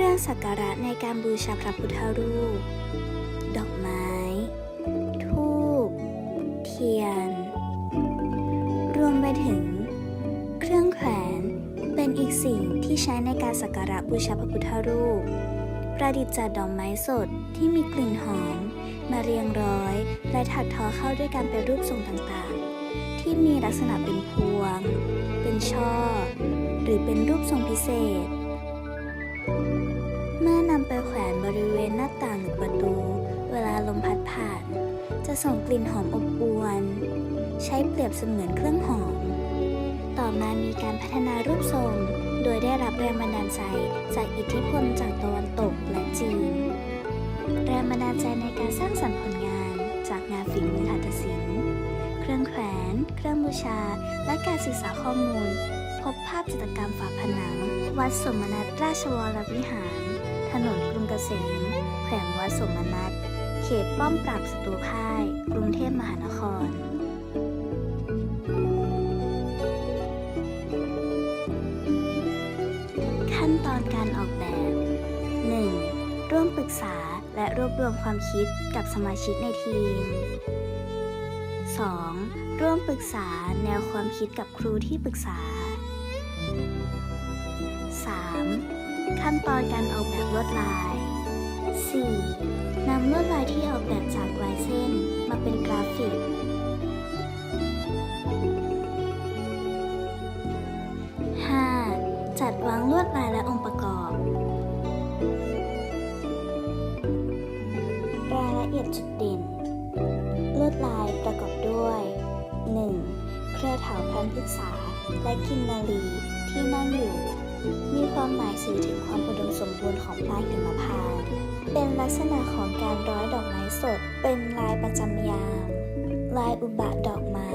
รื่องสักการะในการบูชาพระพุทธรูป ดอกไม้ธูปเทียน รวมไปถึง เครื่องแขวนเป็นอีกสิ่งที่ใช้ในการสักการะบูชาพระพุทธรูป ประดิษฐ์จากดอกไม้สดที่มีกลิ่นหอม มาเรียงร้อย และถักทอเข้าด้วยการเป็นรูปทรงต่างๆ ที่มีลักษณะเป็นพวง เป็นช่อ หรือเป็นรูปทรงพิเศษ ริเวณหน้าต่างหรือประตู เวลาลมพัดผ่าน จะส่งกลิ่นหอมอบอวนใช้เปรียบเสมือนเครื่องหอม ต่อมามีการพัฒนารูปทรง โดยได้รับแรงบันดาลใจจากอิทธิพลจากตะวันตกและจีน แรงบันดาลใจในการสร้างสรรค์ผลงานจากงานฝีมือหัตถศิลป์ เครื่องแขวน เครื่องบูชา และการศึกษาข้อมูล พบภาพจิตรกรรมฝาผนัง วัดสมนัตราชวรวิหาร ถนนกรุงเกษม แขวงวัดสมนัตเขตป้อมปราบศัตรูพ่าย กรุงเทพมหานคร ขั้นตอนการออกแบบ 1. ร่วมปรึกษาและรวบรวมความคิดกับสมาชิกในทีม 2. ร่วมปรึกษาแนวความคิดกับครูที่ปรึกษา 3. ขั้นตอนการออกแบบลวดลาย 4. นำลวดลายที่ออกแบบจากลายเส้นมาเป็นกราฟิก 5. จัดวางลวดลายและองค์ประกอบรายละเอียดจุดเด่น ลวดลายประกอบด้วย 1. เครือเถาพันธุ์พฤกษาและกินนารีที่นั่งอยู่ มีความหมายสื่อถึงความอุดมสมบูรณ์ของปลายหิมพานต์เป็นลักษณะของการร้อยดอกไม้สด เป็นลายประจำยาม ลายอุบะดอกไม้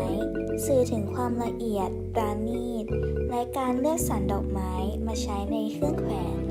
สื่อถึงความละเอียดปราณีต และการเลือกสรรดอกไม้มาใช้ในเครื่องแขวน